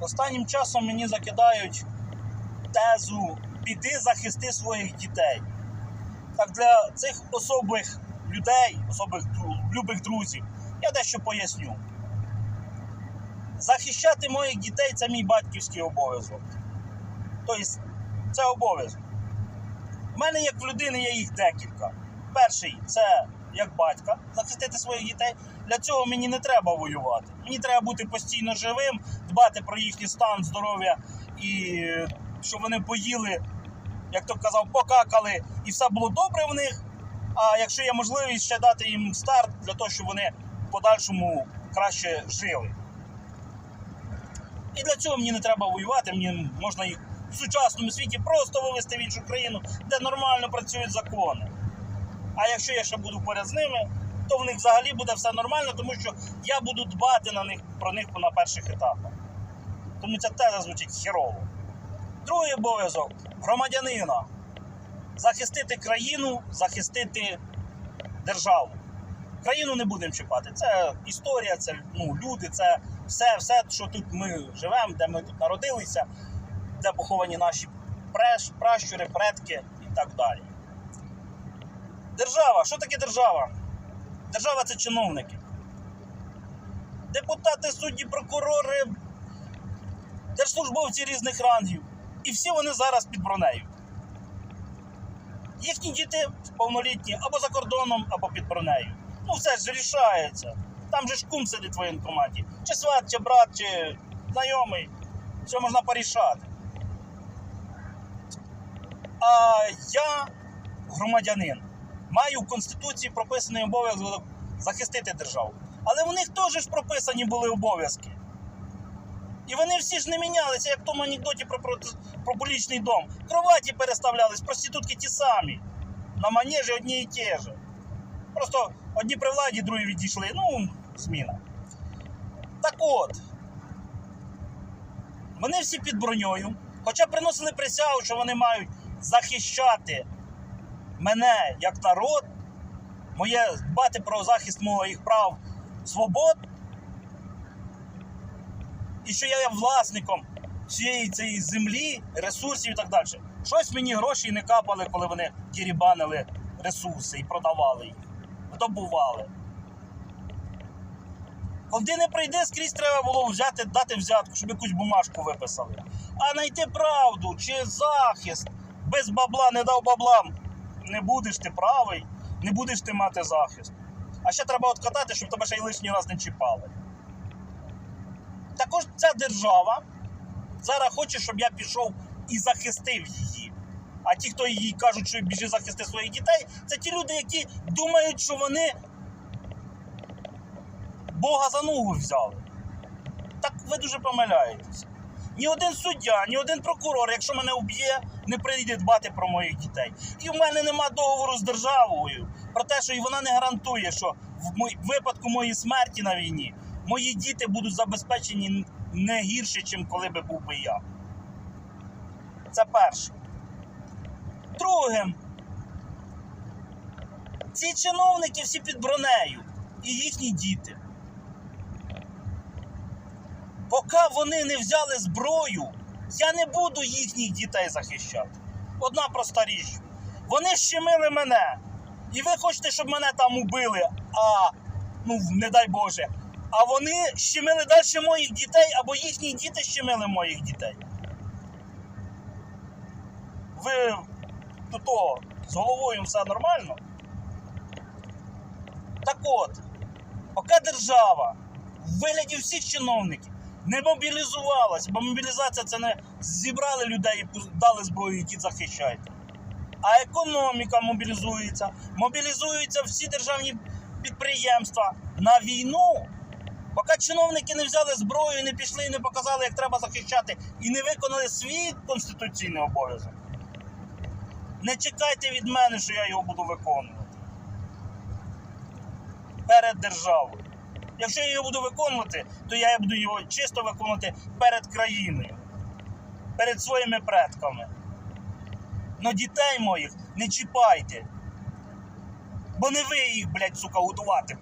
Останнім часом мені закидають тезу піди захисти своїх дітей. Так для цих особих людей, особих любих друзів, я дещо поясню. Захищати моїх дітей це мій батьківський обов'язок. Тобто, це обов'язок. У мене як в людини є їх декілька. Перший це як батька захистити своїх дітей. Для цього мені не треба воювати. Мені треба бути постійно живим, дбати про їхній стан, здоров'я і щоб вони поїли, як то казав, покакали, і все було добре в них. А якщо є можливість ще дати їм старт для того, щоб вони в подальшому краще жили. І для цього мені не треба воювати, мені можна їх в сучасному світі просто вивезти в іншу країну, де нормально працюють закони. А якщо я ще буду поряд з ними, то в них взагалі буде все нормально, тому що я буду дбати на них, про них на перших етапах. Тому ця теза звучить херово. Другий обов'язок громадянина захистити країну, захистити державу. Країну не будемо чіпати. Це історія, це ну, люди, це все, все, що тут ми живемо, де ми тут народилися, де поховані наші пращури, предки і так далі. Держава. Що таке держава? Держава це чиновники. Депутати, судді, прокурори, держслужбовці різних рангів. І всі вони зараз під бронею. Їхні діти повнолітні або за кордоном, або під бронею. Ну все ж рішається. Там же ж кум сидить в воєнкоматі. Чи сват, чи брат, чи знайомий. Все можна порішати. А я громадянин. Маю в Конституції прописаний обов'язок захистити державу. Але в них теж ж прописані були обов'язки. І вони всі ж не мінялися, як в тому анекдоті про, про, публічний дом. Кроваті переставлялись, проститутки ті самі. На манежі одні і ті ж. Просто одні при владі, другі відійшли. Ну, зміна. Так от. Вони всі під броньою. Хоча приносили присягу, що вони мають захищати мене як народ, моє дбати про захист моїх прав, свобод, і що я є власником всієї цієї землі, ресурсів і так далі. Щось мені гроші не капали, коли вони дірібанили ресурси і продавали їх, добували. Коли не прийде, скрізь треба було взяти, дати взятку, щоб якусь бумажку виписали. А знайти правду чи захист без бабла не дав баблам. Не будеш ти правий, не будеш ти мати захист. А ще треба откатати, щоб тебе ще й лишній раз не чіпали. Також ця держава зараз хоче, щоб я пішов і захистив її. А ті, хто їй кажуть, що біжи захисти своїх дітей, це ті люди, які думають, що вони Бога за ногу взяли. Так ви дуже помиляєтеся. Ні один суддя, ні один прокурор, якщо мене вб'є, не прийде дбати про моїх дітей. І в мене нема договору з державою про те, що і вона не гарантує, що в випадку моєї смерті на війні мої діти будуть забезпечені не гірше, ніж коли би був би я. Це перше. Другим, ці чиновники всі під бронею і їхні діти. Поки вони не взяли зброю, я не буду їхніх дітей захищати. Одна проста річ. Вони щемили мене. І ви хочете, щоб мене там убили, а ну не дай Боже. А вони щемили далі моїх дітей, або їхні діти щемили моїх дітей. Ви до того з головою все нормально? Так от, поки держава в вигляді всіх чиновників не мобілізувалася, бо мобілізація це не зібрали людей і дали зброю, які захищають. А економіка мобілізується, мобілізуються всі державні підприємства на війну. Поки чиновники не взяли зброю, і не пішли і не показали, як треба захищати, і не виконали свій конституційний обов'язок. Не чекайте від мене, що я його буду виконувати перед державою. Якщо я його буду виконувати, то я буду його чисто виконувати перед країною, перед своїми предками. Но дітей моїх не чіпайте. Бо не ви їх, блядь, сука, годувати